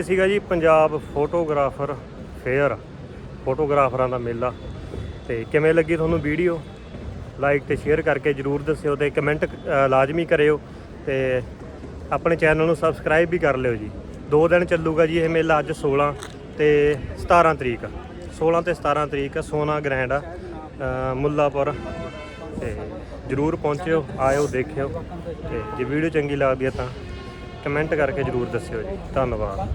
ਇਹ ਸੀਗਾ ਜੀ ਪੰਜਾਬ ਫੋਟੋਗ੍ਰਾਫਰ ਫੇਅਰ ਫੋਟੋਗ੍ਰਾਫਰਾਂ ਦਾ ਮੇਲਾ। ਤੇ ਕਿਵੇਂ ਲੱਗੀ ਤੁਹਾਨੂੰ ਵੀਡੀਓ? ਲਾਈਕ ਤੇ ਸ਼ੇਅਰ ਕਰਕੇ ਜਰੂਰ ਦੱਸਿਓ ਤੇ ਕਮੈਂਟ ਲਾਜ਼ਮੀ ਕਰਿਓ ਤੇ ਆਪਣੇ ਚੈਨਲ ਨੂੰ ਸਬਸਕ੍ਰਾਈਬ ਵੀ ਕਰ ਲਿਓ ਜੀ। ਦੋ ਦਿਨ ਚੱਲੂਗਾ ਜੀ ਇਹ ਮੇਲਾ ਅੱਜ 16 ਤੇ 17 ਤਰੀਕ। 16 ਤੇ 17 ਤਰੀਕ ਸੋਨਾ ਗ੍ਰੈਂਡ ਆ ਅ, ਮੁੱਲਾਪੁਰ। ਤੇ ਜਰੂਰ ਪਹੁੰਚਿਓ ਆਇਓ ਦੇਖਿਓ। ਤੇ ਜੇ ਵੀਡੀਓ ਚੰਗੀ ਲੱਗਦੀ ਹੈ ਤਾਂ ਕਮੈਂਟ ਕਰਕੇ ਜਰੂਰ ਦੱਸਿਓ ਜੀ। ਧੰਨਵਾਦ।